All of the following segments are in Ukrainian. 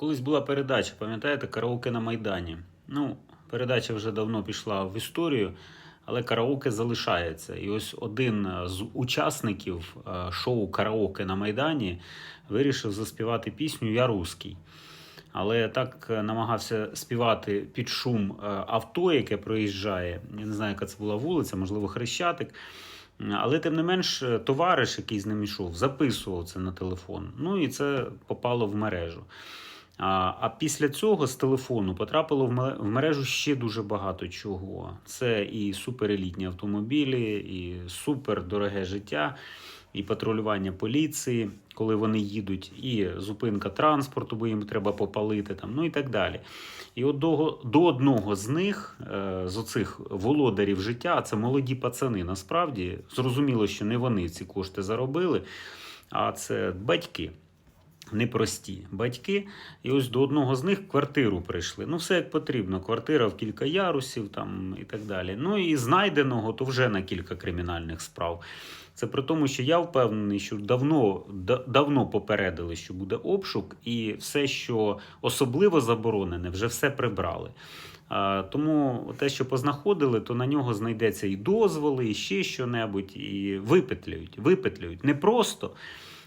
Колись була передача, пам'ятаєте, караоке на Майдані. Ну, передача вже давно пішла в історію, але караоке залишається. І ось один з учасників е, шоу Караоке на Майдані вирішив заспівати пісню Я русський. Але так е, намагався співати під шум е, авто, яке проїжджає. Я не знаю, яка це була вулиця, можливо, Хрещатик. Але тим не менш, е, товариш, який з ним йшов, записував це на телефон. Ну і це попало в мережу. А, після цього з телефону потрапило в мережу ще дуже багато чого. Це і суперелітні автомобілі, і супердороге життя, і патрулювання поліції, коли вони їдуть, і зупинка транспорту, бо їм треба попалити там, ну і так далі. І от до, до одного з них, е, з оцих володарів життя, це молоді пацани. Насправді зрозуміло, що не вони ці кошти заробили, а це батьки. Непрості батьки, і ось до одного з них квартиру прийшли. Ну, все як потрібно. Квартира в кілька ярусів там і так далі. Ну і знайденого то вже на кілька кримінальних справ. Це при тому, що я впевнений, що давно, да- давно попередили, що буде обшук, і все, що особливо заборонене, вже все прибрали. Тому те, що познаходили, то на нього знайдеться і дозволи, і ще що-небудь, і випетлюють. Випетлюють. Не просто,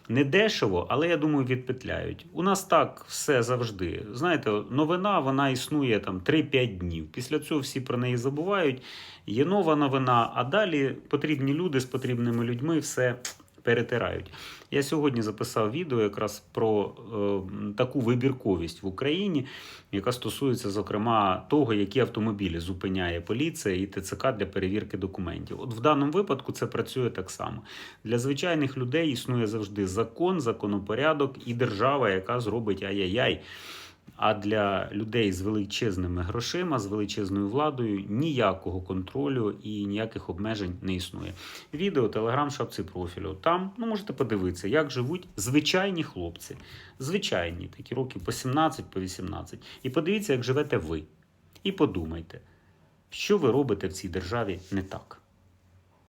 не дешево, але я думаю, відпетляють. У нас так все завжди. Знаєте, новина вона існує там 3-5 днів. Після цього всі про неї забувають. Є нова новина, а далі потрібні люди з потрібними людьми все перетирають. Я сьогодні записав відео якраз про е, таку вибірковість в Україні, яка стосується, зокрема, того, які автомобілі зупиняє поліція і ТЦК для перевірки документів. От в даному випадку це працює так само. Для звичайних людей існує завжди закон, законопорядок і держава, яка зробить ай-яй-яй. А для людей з величезними грошима, з величезною владою ніякого контролю і ніяких обмежень не існує. Відео, телеграм, шапці профілю. Там ну можете подивитися, як живуть звичайні хлопці, звичайні, такі роки по 17, по 18. І подивіться, як живете ви. І подумайте, що ви робите в цій державі не так.